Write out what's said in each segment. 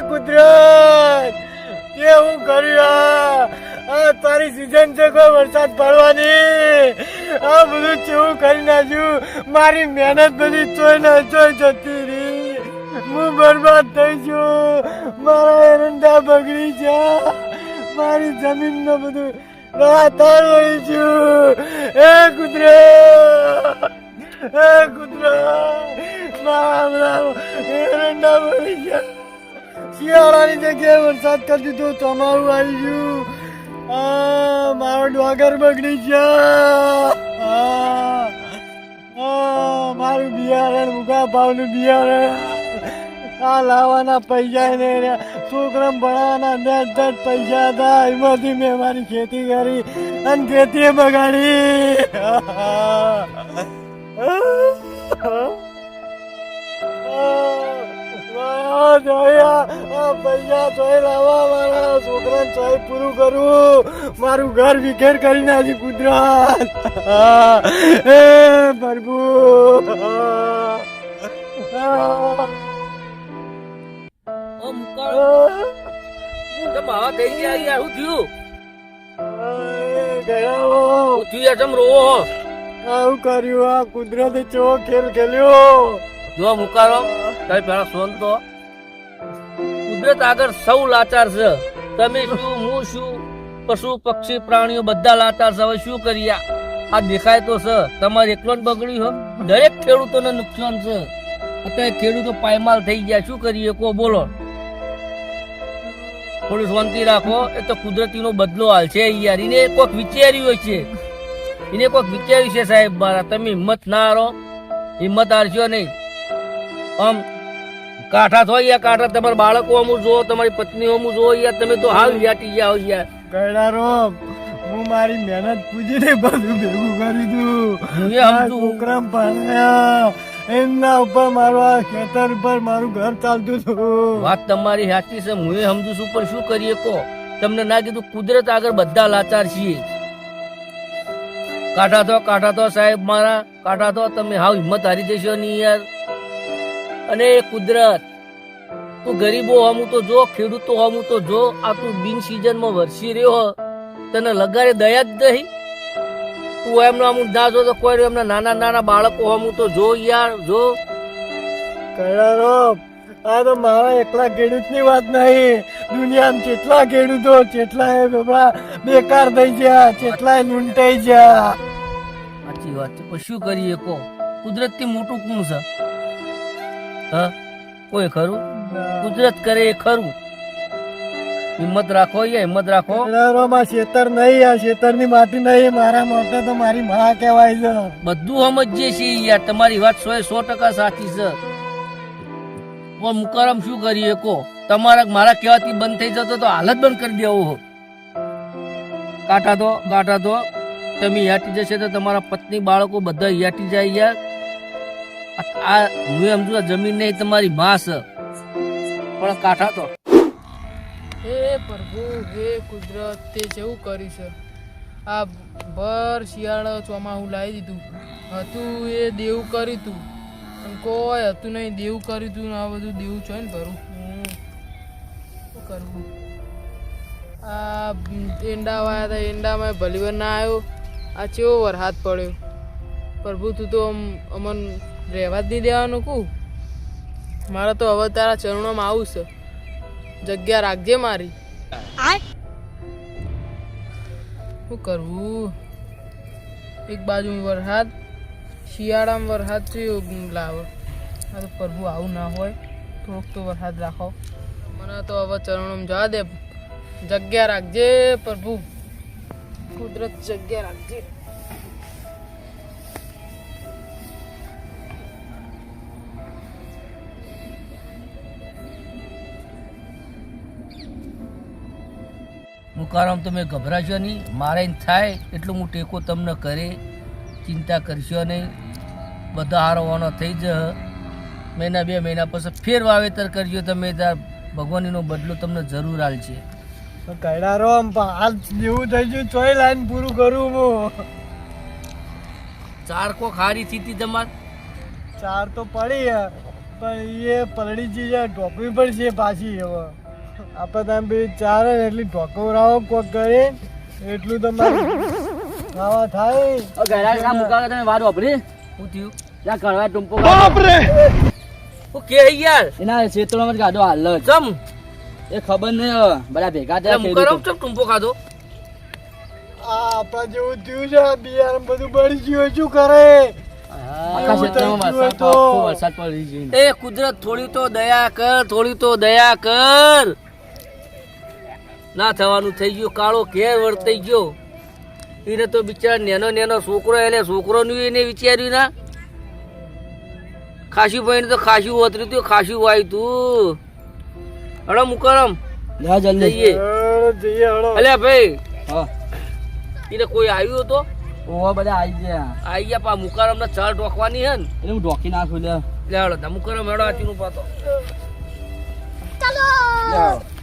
કુદરત. કે હું કર્યું આ તારી સીઝન છે કોઈ વરસાદ પડવાની? આ બધું કેવું કરી નાખ્યું. મારી મહેનત બધી ચોય ના ચોય જતી રહી. હું બરબાદ થઈ છું. મારા એરંડા બગડી ગયા. મારી જમીન ને બધું રાતાળ વળી છું એ કુદરત. એ કુદરત. મારા એરંડા બગડી ગયા. શિયાળાની જગ્યાએ વરસાદ કરી દીધો તમારું આવી ગયું. આ, મારો ડોગર બગડી ગયો. મારું બિયારણ ઉગા ભાવનું બિયારણ. આ લાવવાના પૈસા ને છોકરા ભણાવવાના દસ દસ પૈસા હતા. એમાંથી મેં મારી ખેતી કરી અને ખેતી બગાડી. આ જોયા પૈસા ચોય લાવવા મારા છોકરાને ચોય પૂરું કરું મારું ઘર વિખેર કરી નાખી કુદરત એ પ્રભુ ઓ મુકાળ તો બાવા થઈ ગયા યાર હું? થયું ગયા થયું યાર રોવો આવું કર્યું આ કુદરતે ચો ખેલ ખેલ્યો? જો મુકારો કઈ પેલા સોન તો. કુદરત આગળ સૌ લાચાર છે. તમે શું, હું શું? પશુ, પક્ષી, પ્રાણીઓ બધા લાચાર છે. હવે શું કરીએ? આ દેખાય તો છે. તમારે એકલો જ બગડ્યું હો દરેક ખેડૂતોને નુકસાન છે. અત્યારે ખેડૂતો પાયમાલ થઈ ગયા. શું કરીએ? કો બોલો. થોડી શાંતિ રાખો. એ તો કુદરતીનો બદલો હાલ છે યાર. એને કોઈક વિચાર્યું છે. એને કોઈક વિચાર્યું છે સાહેબ મારા. તમે હિંમત ના હારો. હિંમત હારશો નહીં. આમ કાંઠા થો યાર કાંઠા તમારા બાળકો અમુ જો તમારી પત્ની અમુ જો યાર તમે તો હાલ વ્યાટી જાઓ યાર. ગયડારો હું મારી મહેનત પૂજીને બધું ભેગું કરી દઉં હું આ છોકરા ભણ્યા એમના ઉપર મારું આ ખેતર પર મારું ઘર ચાલતું હતું. વાત તમારી સાચી છે હું એ સમજુ છું પણ શું કરીએ કો તમને ના કીધું કુદરત આગળ બધા લાચાર છીએ. કાંઠા તો કાંઠા તો સાહેબ મારા કાંઠા તો તમે હાવ હિંમત હારી જશો નહીં યાર. અને કુદરત. તું ગરીબો હમું તો જો ખેડૂતો હમું તો જો આ તું બિન સિઝનમાં વરસી રહ્યો તને લગારે દયા જ નહીં? તું એમનો અમુક ના જો તો કોઈ એમના નાના નાના બાળકો હમું તો જો યાર જો. કરારો આ તો મારા એકલા ખેડૂતની વાત નહીં. દુનિયામાં કેટલા ખેડૂતો કેટલા બાબા બેકાર થઈ ગયા કેટલા લૂંટાઈ ગયા. સાચી વાત છે પણ શું કરીએ કો કુદરતથી મોટું કોણ છે? હા? કોઈ ખરું? કુદરત કરે એ ખરું. હિંમત રાખો યા હિંમત રાખો. માં શેતર નહીં આ શેતરની માટી નહીં મારા માટે તો મારી માં કહેવાય છે. બધું સમજીએ છીએ યાર તમારી વાત સો સો ટકા સાચી છે. પણ મુકારમ શું કરીએ કો? તમારા મારા કહેવાથી બંધ થઈ જતો તો હાલત બંધ કરી દેવો હો. કાંટા તો કાંઠા તો તમે યાટી જશે તો તમારા પત્ની બાળકો બધા યાટી જાય યાર. આ- હું એમ છું જમીન નહીં, તમારી માસ પણ કાઠા તો. હે પ્રભુ, હે કુદરત, તે જેવું કરી છે. આ ભર શિયાળો ચોમાહું લાવી દીધું. હતું એ દેવું કર્યું તું. કોઈ હતું નહીં, દેવું કર્યું તું આ બધું દેવું છે ને ભરું. શું કરવું? આ એંડા વાયા હતા એંડામાં ભલીવર ના આવ્યો. આ ચેવો વરસાદ પડ્યો? પ્રભુ, તું તો અમ અમન રહેવા જ નહીં દેવાનું કું. મારે તો હવે તારા ચરણોમાં આવું છે. જગ્યા રાખજે મારી. શું કરવું એક બાજુ વરસાદ શિયાળામાં વરસાદ થયો લાવો. આ તો પ્રભુ આવું ના હોય. થોડોક તો વરસાદ રાખો. મને તો હવે ચરણોમાં જવા દે. જગ્યા રાખજે પ્રભુ. કુદરત જગ્યા રાખજે. મુકારામ તમે ગભરાશો નહીં. મારે થાય એટલું હું ટેકો તમને કરે. ચિંતા કરશો નહીં. બધા હારવાનો થઈ જ મહિના બે મહિના પછી ફેર વાવેતર કરજો તમે. ત્યાં ભગવાનીનો બદલો તમને જરૂર આલશે. ગયડારો આમ હાલ જેવું થઈ ગયું ચોય લાઈન પૂરું કરું હું. ચાર કો ખારી સ્થિતિ તમાર? ચાર તો પડી. પણ એ પલડી જાય ઢોકવી પડશે પાછી હવે. આપણે તમે બે ચારે ને એટલી ઢોકવરાવો કોક કરે એટલું તમારે ખાવા થાય. ગયડા કામ મુકાવે તમે વાત વાપરી. હું થયું? ત્યાં કરવા ટુંપો હું કે યાર એના ક્ષેત્રોમાં જ ગાડો હાલ ચમ? એ ખબર નહીં હવે. બધા ભેગા થયા ખેડૂતો. ચમ ટૂંપો ખાધો? આ આપણા જેવું થયું છે બિયાર બધું બળી ગયું શું કરે? એ કુદરત થોડી તો દયા કર થોડી તો દયા કર. ના થવાનું થઈ ગયું કાળો ઘેર વર્તાઈ ગયો. એને તો બિચારા નેનો નેનો છોકરો એને છોકરો નું એને વિચાર્યું ના. ખાસી ભાઈ તો ખાસી વતર્યું તું ખાસી વાય તું. હડો મુકરમ. જઈએ. જઈએ અલ્યા ભાઈ. હા. એને કોઈ આવ્યું હતો ઓવા બધા આવી ગયા. આઈ ગયા પા મુકરમ ને ચાલ ઢોકવાની હે ને. એટલે હું ઢોકી નાખું લે. લે હળો મુકરમ હેડો આચીનું પાતો. લે.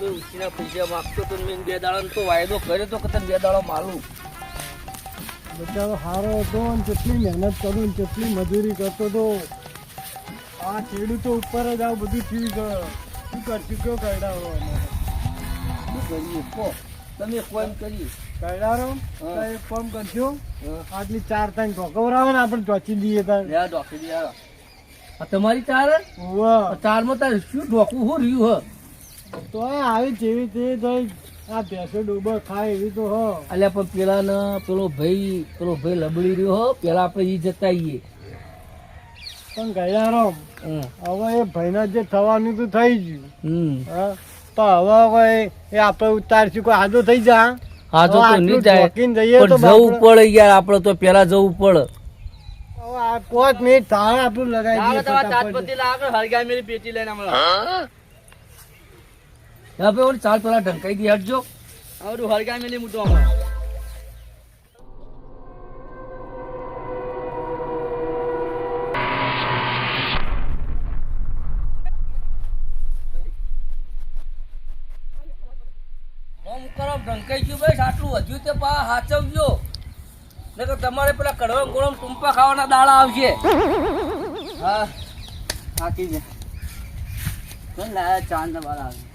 બાજુ ઉછીના પૈસા માગતો તો મેં બે દાડા તો વાયદો કર્યો તો કે તને બે દાડો માલું બચારો સારો હતો ને કેટલી મહેનત કરું ને કેટલી મજૂરી કરતો હતો. આ ખેડૂતો ઉપર જ આ બધું થઈ ગયો. શું કરશું કયો કરડાવો શું કરીએ? કહો તમે ફોન કરી કરડારો. તો એક કામ કરજો. આટલી ચાર ત્રણ ઢોકવરાવે ને આપણે ચોચી દઈએ તાર. ઢોકી દઈએ તમારી ચાર. ચારમાં તાર શું ઢોકવું હું રહ્યું હ? તો આવી જેવી તે તો આ ભેંસો ડોબર ખાય એવી તો હ. અલ્યા પણ પેલા ને પેલો ભાઈ પેલો ભાઈ લબડી રહ્યો હો. પેલા આપણે ઈ જતા આવીએ પણ ગયારો હમ. હવે એ ભાઈના જે થવાનું તો થઈ ગયું. હા? પણ હવે કોઈ એ આપણે ઉતારશું કોઈ આદો થઈ જા. હા તો હવે તો આટલું નહીં જાય. પણ જવું પડે યાર આપણે તો પેલા જવું પડે. હવે આ પાંચ મિનિટ થાય આપણું લગાવી દઈએ પેટી લઈને હમણાં. ભાઈ ઓલી ચાલ પેલા ઢંકાઈ દી હટજો આવડું હળગાવી મેલી મૂકતો હમણાં. ઢંકાઈ ગયું ભાઈ આટલું વધ્યું તે પા હાચવજો. નકર તમારે પેલા કડવા ગોળમ ટૂંપા ખાવાના દાડા આવશે. હા થાકી લાયા ચાંદ વાળા આવે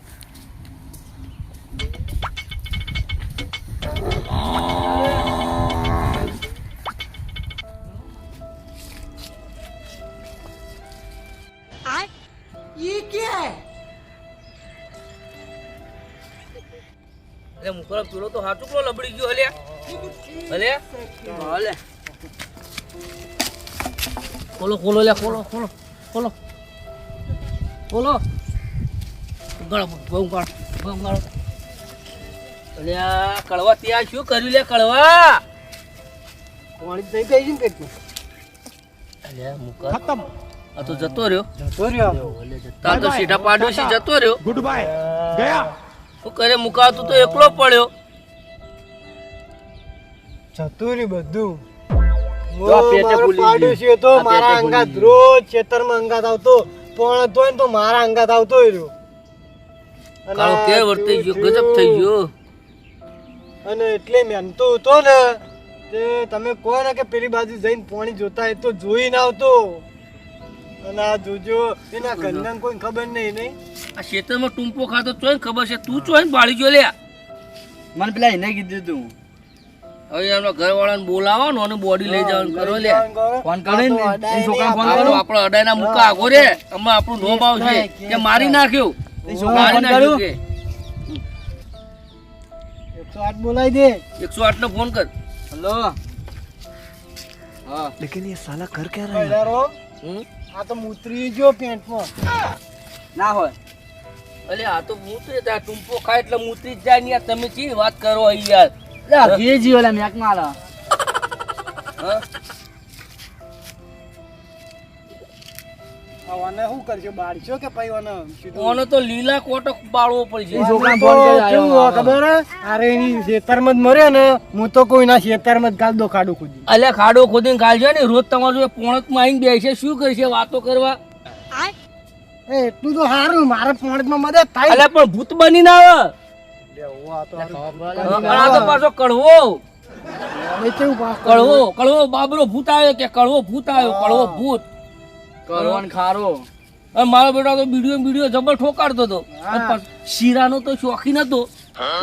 એટલે મુકરમ તો હાચું પેલો લબડી ગયો હલ્યા. હલ્યા? હાલે. ખોલો ખોલો લે ખોલો ખોલો ખોલો. ખોલો. ગળો ગળો બહુ ગળો અલ્યા કળવા ત્યાં શું કર્યું લે કળવા પાણી થઈ ગઈ છે ને અલ્યા મુકા ખતમ. આ તો જતો રહ્યો. જતો રહ્યો. તાર તો સીધા પાડોશી જતો રહ્યો. ગુડ બાય ગયા. શું કરે? મુકાતું તો એકલો પડ્યો. જતું રહ્યું બધું. જો આ પેટે મારો પાડોશી અંગાત. રોજ ખેતરમાં અંગાત આવતો. પણ તો મારા અંગાત આવતો રહ્યો. કાળો ગયો ગજબ થઈ ગયો. અને એટલે મહેનતો હતો ને તે તમે કહો ને કે પેલી બાજુ જઈને પાણી જોતા એ તો જોઈ ના આવતો. અને આ જોજો એના ઘરના કોઈ ખબર નહીં નહીં? આ ખેતરમાં ટૂંપો ખાતો ચોય ખબર છે. તું ચોય બાળી ગયો લ્યા. મને પેલા એને કીધું તું. હવે એમના ઘરવાળાને બોલાવો ને અને બોડી લઈ જવાનું. કરો લે ફોન ને કરો. આપણો અડાયના મુકા આગો રે. હમણાં આપણું નોમ આવશે કે મારી નાખ્યું. એ મારી નાખ્યું કે એકસો આઠ બોલાવી દે. એકસો આઠ નો ફોન કર. હલો. હા. કઈડારો, હમ? આ તો મૂતરી ગયો પેન્ટમાં ના હોય. અલે આ તો મૂતરે તા ટુંપો ખાય એટલે મૂતરી જ જાય ને યાર. તમે ચી વાત કરો અહીં યાર? લે જી ઓલા મેક મારા હા? આવાને શું કરશો? બાળશો કે પછી આને સીધું? ઓનો તો લીલા કોટક બાળવો પડશે. એ છોકરાને ફોન કરી આવ્યો ખબર અરે એની ખેતરમાં જ મર્યો ને હું તો કોઈના ખેતરમાં જ ગાલ દો ખાડું અલ્યા ખાડો ખોદીને ગાલજો ને. રોજ તમારું એ પોણકમાં આવીને બેસે શું કરશે વાતો કરવા? એ એટલું તો સારું મારે મદદ થાય. અલ્યા પણ ભૂત બની ના આવે. આ તો અને આ તો પાછો કડવો. કડવો કડવો બાબરો ભૂત આવ્યો કે કડવો ભૂત આવ્યો? કડવો ભૂત. કરો ને ખારો. અને મારો બેટા તો બીડીઓ બીડીઓ જબર ઠોકાડતો હતો. શીરાનો તો શોખીન હતો.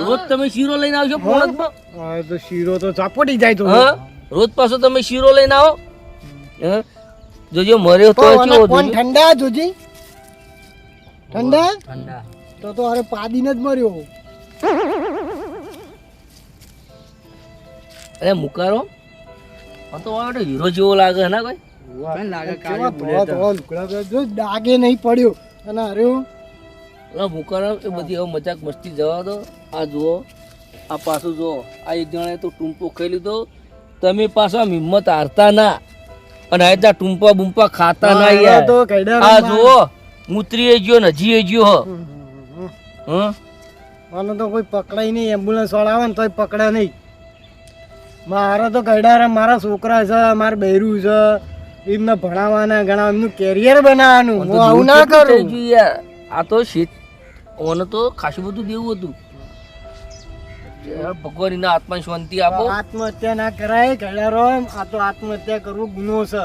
રોજ તમે શીરો લઈને આવશો પોણકમાં તો શીરો તો ચાપોટી જાય તો. હા? રોજ પાછો તમે શીરો લઈને આવો. હા? જોજો મર્યો તો કોણ ઠંડા જોજી ઠંડા? ઠંડા. તો તો અરે પાદીને જ મર્યો. અરે મુકારો. તો હીરો જેવો લાગે ના કોઈ? ડાગે નહીં પડ્યો. અને અરે મુકારો એ બધી હવે મજાક મસ્તી જવા દો. આ જુઓ આ પાછું જુઓ. આ એક જણાએ તો ટૂંપો ખાઈ લીધો. તમે પાછા હિંમત હારતા ના. અને આ ટૂંપા બુંપા ખાતા ના યાર. આ જુઓ મૂત્રીએ ગયો ને હજીએ ગયો હ. મને તો કોઈ પકડાય નહીં. એમ્બ્યુલન્સ વાળા આવે ને તોય પકડે નહીં. મારા તો કઈડા મારા છોકરા છે મારા બૈરું છે. એમને ભણાવવાના ઘણા એમનું કેરિયર બનાવવાનું હું આવું ના કરું. યાર. આ તો શીત ઓને તો ખાસું બધું દેવું હતું. ભગવાન એના આત્મા શાંતિ આપો. આત્મહત્યા ના કરાય કઈડારો આ તો આત્મહત્યા કરવું ગુનો છે.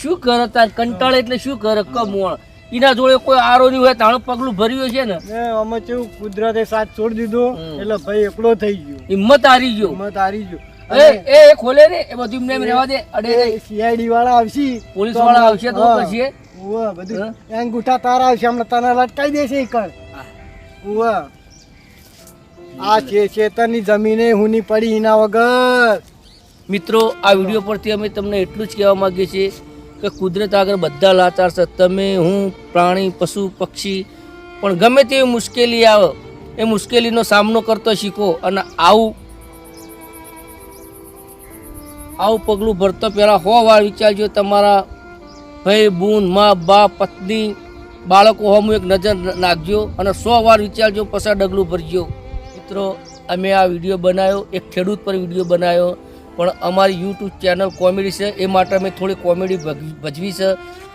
શું કરે તાર? કંટાળે એટલે શું કરે? કમોણ. એના જોડે કોઈ આરો નહીં હોય તાણું પગલું ભર્યું છે ને. ને અમે કેવું કુદરતે સાથ છોડી દીધો. એટલે ભાઈ એકલો થઈ ગયો. હિંમત હારી ગયો. હિંમત હારી ગયો. એ એ ખોલે ને એ બધું એમને એમ રહેવા દે અડે સીઆઈડી વાળા આવશે. પોલીસવાળા આવશે તો પછી કરશે બધું અંગૂઠા તારા આવશે હમણાં તને લટકાઈ દેશે એક કર આ છે ખેતરની જમીને હુની પડી એના વગર. મિત્રો આ વીડિયો પરથી અમે તમને એટલું જ કહેવા માંગીએ છીએ કે કુદરત આગળ બધા લાચાર છે. તમે હું પ્રાણી પશુ પક્ષી પણ ગમે તેવી મુશ્કેલી આવે એ મુશ્કેલીનો સામનો કરતો શીખો અને આવું આવું પગલું ભરતો પહેલાં હો વાર વિચારજો તમારા ભાઈ, બૂન, મા, બાપ, પત્ની, બાળકો હોમ એક નજર નાખજો અને સો વાર વિચારજો પછી ડગલું ભરજો. મિત્રો, અમે આ વીડિયો બનાવ્યો, એક ખેડૂત પર વીડિયો બનાવ્યો, પણ અમારી યુટ્યુબ ચેનલ કોમેડી છે, એ માટે અમે થોડી કોમેડી ભજવી છે.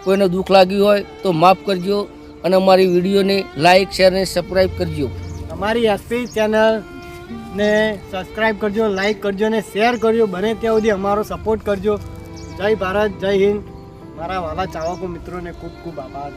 કોઈને દુઃખ લાગ્યું હોય તો માફ કરજો અને અમારી વિડીયોને લાઇક શેર અને સબસ્ક્રાઈબ કરજો. અમારી એસપી ચેનલ ને સબસ્ક્રાઇબ કરજો લાઈક કરજો ને શેર કરજો. બને ત્યાં સુધી અમારો સપોર્ટ કરજો. જય ભારત, જય હિન્દ. મારા વાલા ચાહકો મિત્રોને ખૂબ ખૂબ આભાર.